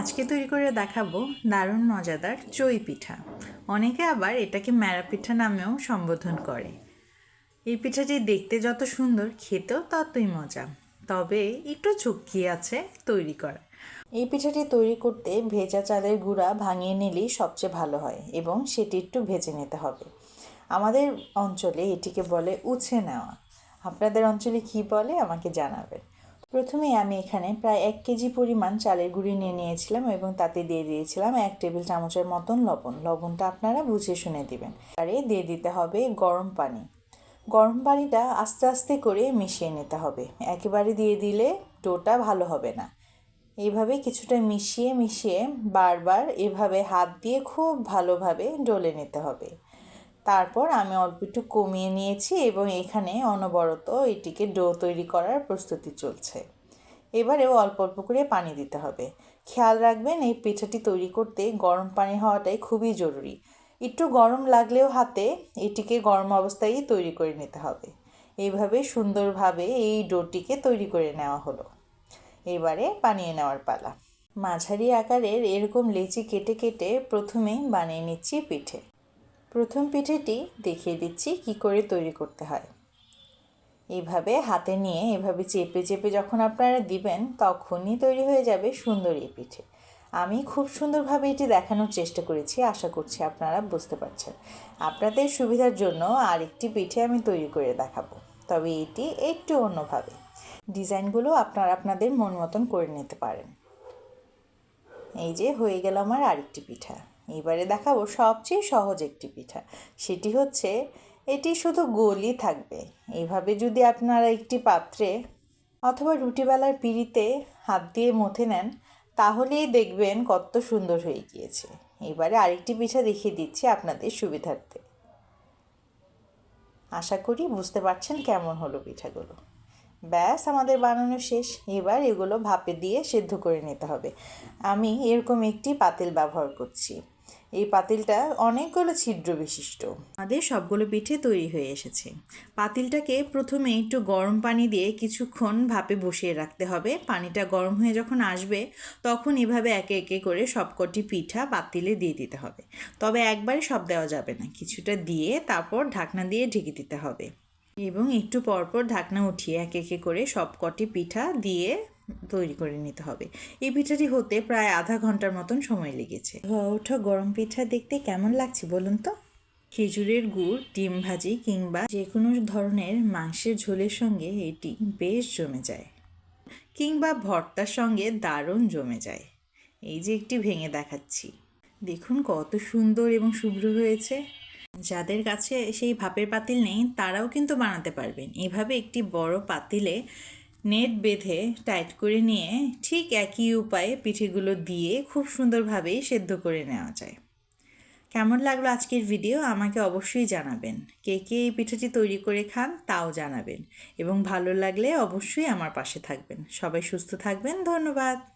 আজকে তৈরি করে দেখাবো দারুণ মজাদার চই পিঠা। অনেকে আবার এটাকে ম্যারা পিঠা নামেও সম্বোধন করে। এই পিঠাটি দেখতে যত সুন্দর, খেতেও ততই মজা। তবে একটু ঝুঁকি আছে তৈরি করা এই পিঠাটি তৈরি করতে ভেজা চালের গুঁড়া ভাঙিয়ে নিলেই সবচেয়ে ভালো হয় এবং সেটি একটু ভেজে নিতে হবে। আমাদের অঞ্চলে এটিকে বলে উছে নেওয়া। আপনাদের অঞ্চলে কি বলে আমাকে জানাবেন। প্রথমে আমি এখানে প্রায় এক কেজি পরিমাণ চালের গুঁড়ি নিয়ে নিয়েছিলাম এবং তাতে দিয়ে দিয়েছিলাম এক টেবিল চামচের মতন লবণ। লবণটা আপনারা বুঝে শুনে দিবেন। আর দিয়ে দিতে হবে গরম পানি। গরম পানিটা আস্তে আস্তে করে মিশিয়ে নিতে হবে। একেবারে দিয়ে দিলে ডোটা ভালো হবে না। এইভাবে কিছুটা মিশিয়ে মিশিয়ে বারবার এভাবে হাত দিয়ে খুব ভালোভাবে ডলে নিতে হবে। তারপর আমি অল্প একটু কমিয়ে নিয়েছি এবং এখানে অনবরত এটিকে ডো তৈরি করার প্রস্তুতি চলছে। এবারেও অল্প অল্প করে পানি দিতে হবে। খেয়াল রাখবেন, এই পিঠাটি তৈরি করতে গরম পানি হওয়াটাই খুবই জরুরি। একটু গরম লাগলেও হাতে এটিকে গরম অবস্থায় তৈরি করে নিতে হবে। এইভাবে সুন্দরভাবে এই ডোটিকে তৈরি করে নেওয়া হলো। এবারে বানিয়ে নেওয়ার পালা। মাঝারি আকারের এরকম লেচি কেটে কেটে প্রথমেই বানিয়ে নিচ্ছি পিঠে। প্রথম পিঠেটি দেখিয়ে দিচ্ছি কি করে তৈরি করতে হয়। এইভাবে হাতে নিয়ে, এভাবে চেপে চেপে যখন আপনারা দিবেন, তখনই তৈরি হয়ে যাবে সুন্দর এই পিঠে। আমি খুব সুন্দরভাবে এটি দেখানোর চেষ্টা করেছি, আশা করছি আপনারা বুঝতে পারছেন। আপনাদের সুবিধার জন্য আরেকটি পিঠে আমি তৈরি করে দেখাবো, তবে এটি একটু অন্যভাবে। ডিজাইনগুলো আপনারা আপনাদের মন মতন করে নিতে পারেন। এই যে হয়ে গেল আমার আরেকটি পিঠা। এবারে দেখাবো সবচেয়ে সহজ একটি পিঠা। সেটি হচ্ছে, এটি শুধু গোলই থাকবে। এইভাবে যদি আপনারা একটি পাত্রে অথবা রুটিবেলার পিড়িতে হাত দিয়ে মথে নেন, তাহলেই দেখবেন কত সুন্দর হয়ে গিয়েছে। এবারে আরেকটি পিঠা দেখিয়ে দিচ্ছি আপনাদের সুবিধার্থে। আশা করি বুঝতে পারছেন কেমন হলো পিঠাগুলো। ব্যাস, আমাদের বানানো শেষ। এবার এগুলো ভাপে দিয়ে সেদ্ধ করে নিতে হবে। আমি এরকম একটি পাতিল ব্যবহার করছি। এই পাতিলটা অনেকগুলো ছিদ্র বিশিষ্ট। আমাদের সবগুলো পিঠে তৈরি হয়ে এসেছে। পাতিলটাকে প্রথমে একটু গরম পানি দিয়ে কিছুক্ষণ ভাপে বসিয়ে রাখতে হবে। পানিটা গরম হয়ে যখন আসবে, তখন এভাবে একে একে করে সবকটি পিঠা পাতিলে দিয়ে দিতে হবে। তবে একবারে সব দেওয়া যাবে না। কিছুটা দিয়ে তারপর ঢাকনা দিয়ে ঢেকে দিতে হবে। এবং একটু পরপর ঢাকনা উঠিয়ে এক একে করে সব কটি পিঠা দিয়ে তৈরি করে নিতে হবে। এই পিঠাটি হতে প্রায় আধা ঘণ্টার মতন সময় লেগেছে। ধোয়া ওঠা গরম পিঠা দেখতে কেমন লাগছে বলুন তো? খেজুরের গুড়, ডিম ভাজি কিংবা যে কোনো ধরনের মাংসের ঝোলের সঙ্গে এটি বেশ জমে যায় কিংবা ভর্তার সঙ্গে দারুণ জমে যায়। এই যে একটি ভেঙে দেখাচ্ছি। দেখুন কত সুন্দর এবং শুভ্র হয়েছে। যাদের কাছে সেই ভাপের পাতিল নেই, তারাও কিন্তু বানাতে পারবেন। এভাবে একটি বড় পাতিলে নেট বেঁধে টাইট করে নিয়ে ঠিক একই উপায়ে পিঠেগুলো দিয়ে খুব সুন্দরভাবেই সেদ্ধ করে নেওয়া যায়। কেমন লাগল আজকের ভিডিও আমাকে অবশ্যই জানাবেন। কে কে এই পিঠাটি তৈরি করে খান তাও জানাবেন। এবং ভালো লাগলে অবশ্যই আমার পাশে থাকবেন। সবাই সুস্থ থাকবেন, ধন্যবাদ।